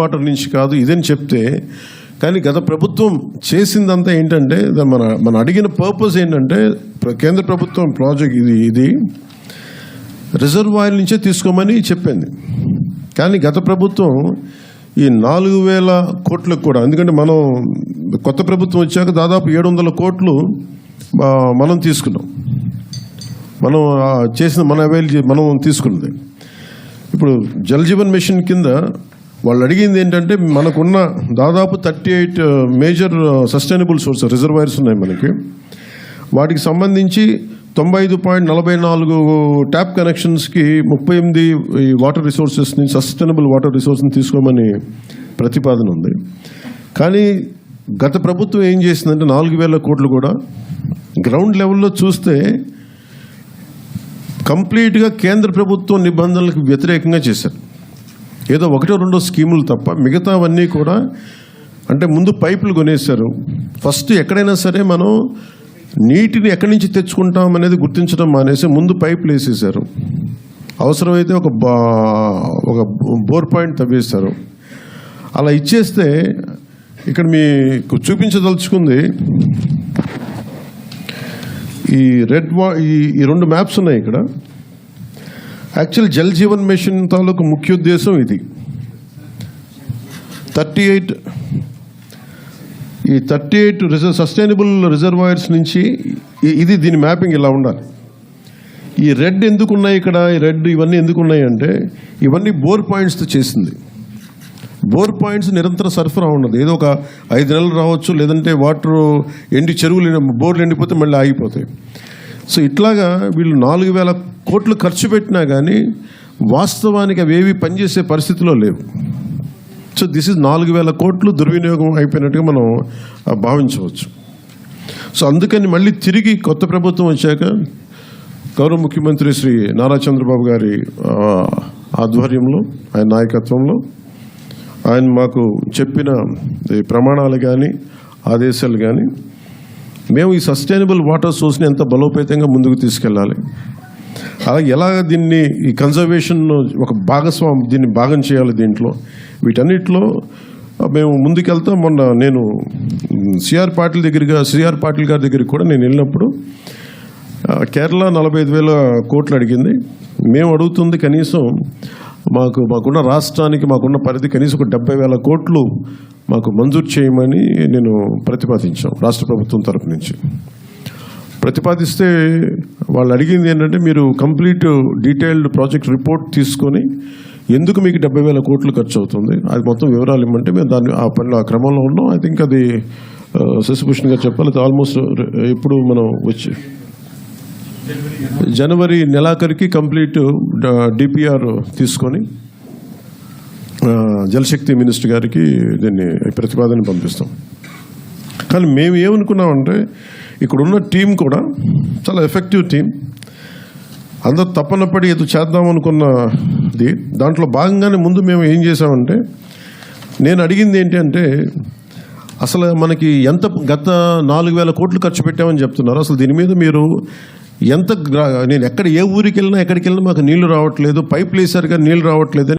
Water నుంచి కాదు ఇదని చెప్తే కానీ గత ప్రభుత్వం చేసిందంతా ఏంటంటే మన మన అడిగిన పర్పస్ ఏంటంటే కేంద్ర ప్రభుత్వం ప్రాజెక్ట్ ఇది ఇది రిజర్వాయర్ నుంచే తీసుకోమని చెప్పింది. కానీ గత ప్రభుత్వం ఈ నాలుగు వేల కోట్లకు కూడా ఎందుకంటే మనం కొత్త ప్రభుత్వం వచ్చాక దాదాపు ఏడు వందల కోట్లు మనం తీసుకున్నాం. మనం చేసిన మన అవైల్ మనం తీసుకున్నది. ఇప్పుడు జల్ జీవన్ మిషన్ కింద వాళ్ళు అడిగింది ఏంటంటే మనకున్న దాదాపు thirty eight major sustainable source reservoirs ఉన్నాయి మనకి. వాటికి సంబంధించి తొంభై ఐదు పాయింట్ నలభై నాలుగు uh, ట్యాప్ కనెక్షన్స్కి ముప్పై ఎనిమిది ఈ వాటర్ రిసోర్సెస్ నుంచి సస్టైనబుల్ వాటర్ రిసోర్స్ని తీసుకోమని ప్రతిపాదన ఉంది. కానీ గత ప్రభుత్వం ఏం చేసిందంటే నాలుగు వేల కోట్లు కూడా గ్రౌండ్ లెవెల్లో చూస్తే కంప్లీట్గా కేంద్ర ప్రభుత్వం నిబంధనలకు వ్యతిరేకంగా చేశారు. ఏదో ఒకటో రెండో స్కీములు తప్ప మిగతావన్నీ కూడా అంటే ముందు పైపులు కొనేశారు. ఫస్ట్ ఎక్కడైనా సరే మనం నీటిని ఎక్కడి నుంచి తెచ్చుకుంటాం అనేది గుర్తించడం మానేసి ముందు పైపులు వేసేసారు అవసరమైతే ఒక బా ఒక బోర్ పాయింట్ తవ్వేశారు. అలా ఇచ్చేస్తే ఇక్కడ మీకు చూపించదలుచుకుంది ఈ రెడ్ వా ఈ రెండు మ్యాప్స్ ఉన్నాయి ఇక్కడ. యాక్చువల్ జల్ జీవన్ మిషన్ తాలూకు ముఖ్య ఉద్దేశం ఇది. థర్టీ ఎయిట్ ఈ thirty eight reserve sustainable reservoirs నుంచి ఇది దీని మ్యాపింగ్ ఇలా ఉండాలి. ఈ రెడ్ ఎందుకు ఉన్నాయి ఇక్కడ? ఈ రెడ్ ఇవన్నీ ఎందుకు ఉన్నాయి అంటే ఇవన్నీ బోర్ పాయింట్స్తో చేసింది. బోర్ పాయింట్స్ నిరంతర సరఫరా ఉండదు ఏదో ఒక ఐదు నెలలు రావచ్చు లేదంటే వాటర్ ఎండి చెరువులు బోర్లు ఎండిపోతే మళ్ళీ ఆగిపోతాయి. సో ఇట్లాగా వీళ్ళు నాలుగు వేల కోట్లు ఖర్చు పెట్టినా కానీ వాస్తవానికి అవి ఏవి పనిచేసే పరిస్థితిలో లేవు. సో దిస్ ఇస్ నాలుగు వేల కోట్లు దుర్వినియోగం అయిపోయినట్టుగా మనం భావించవచ్చు. సో అందుకని మళ్ళీ తిరిగి కొత్త ప్రభుత్వం వచ్చాక గౌరవ ముఖ్యమంత్రి శ్రీ నారా చంద్రబాబు గారి ఆధ్వర్యంలో ఆయన నాయకత్వంలో ఆయన మాకు చెప్పిన ప్రమాణాలు కానీ ఆదేశాలు కానీ మేము ఈ సస్టైనబుల్ వాటర్ సోర్స్ని ఎంత బలోపేతంగా ముందుకు తీసుకెళ్ళాలి? అలాగే ఎలా దీన్ని ఈ కన్జర్వేషన్ ఒక భాగస్వామి దీన్ని భాగం చేయాలి దీంట్లో? వీటన్నిటిలో మేము ముందుకెళ్తాం. మొన్న నేను సిఆర్ పాటిల్ దగ్గరగా సిఆర్ పాటిల్ గారి దగ్గరికి కూడా నేను వెళ్ళినప్పుడు కేరళ నలభై ఐదు వేల కోట్లు అడిగింది. మేము అడుగుతుంది కనీసం మాకు మాకున్న రాష్ట్రానికి మాకున్న పరిధి కనీసం ఒక డెబ్బై వేల కోట్లు మాకు మంజూరు చేయమని నేను ప్రతిపాదించాం రాష్ట్ర ప్రభుత్వం తరపు నుంచి. ప్రతిపాదిస్తే వాళ్ళు అడిగింది ఏంటంటే మీరు కంప్లీట్ డీటెయిల్డ్ ప్రాజెక్ట్ రిపోర్ట్ తీసుకొని ఎందుకు మీకు డెబ్బై వేల కోట్లు ఖర్చు అవుతుంది అది మొత్తం వివరాలు ఇమ్మంటే మేము దాన్ని ఆ పనిలో ఆ క్రమంలో ఉన్నాం. ఐ థింక్ అది ఆ, శశిభూషణ్ గారు చెప్పాలి అది ఆల్మోస్ట్ ఇప్పుడు మనం వచ్చి జనవరి నెలాఖరికి కంప్లీట్ డిపిఆర్ తీసుకొని జలశక్తి మినిస్టర్ గారికి దీన్ని ప్రతిపాదన పంపిస్తాం. కానీ మేము ఏమనుకున్నామంటే ఇక్కడున్న టీం కూడా చాలా ఎఫెక్టివ్ టీం. అందరు తప్పనప్పటి ఏదో చేద్దాం అనుకున్నది. దాంట్లో భాగంగానే ముందు మేము ఏం చేసామంటే నేను అడిగింది ఏంటి అంటే అసలు మనకి ఎంత గత నాలుగు వేల కోట్లు ఖర్చు పెట్టామని చెప్తున్నారు. అసలు దీని మీద మీరు ఎంత నేను ఎక్కడ ఏ ఊరికి వెళ్ళినా ఎక్కడికి వెళ్ళినా మాకు నీళ్ళు రావట్లేదు పైపులు వేసారు నీళ్ళు రావట్లేదు